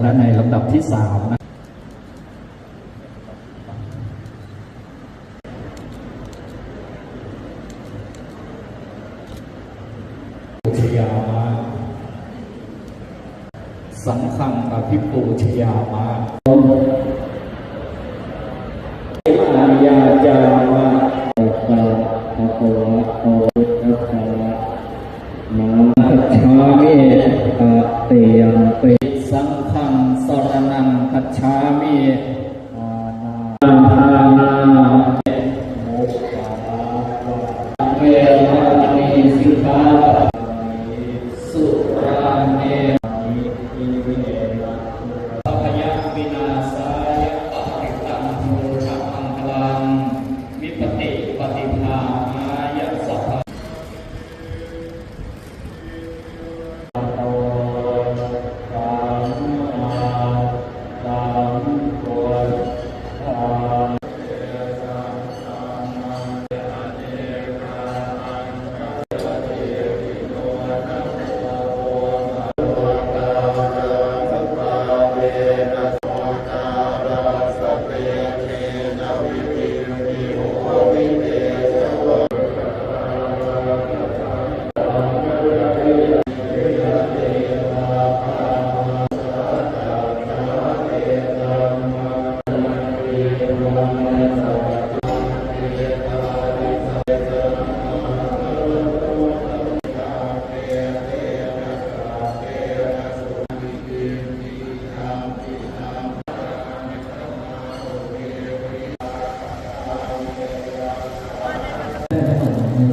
และในลำดับที่สามนะปูชยามะสังฆังอภิปูชยามะอาญาจามะตาภะคะวะโตอะระหะนะคัจฉามิตติยัมปิ สังฆังสรนังคัจฉามิ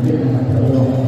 ขึ้นมาเถอะลง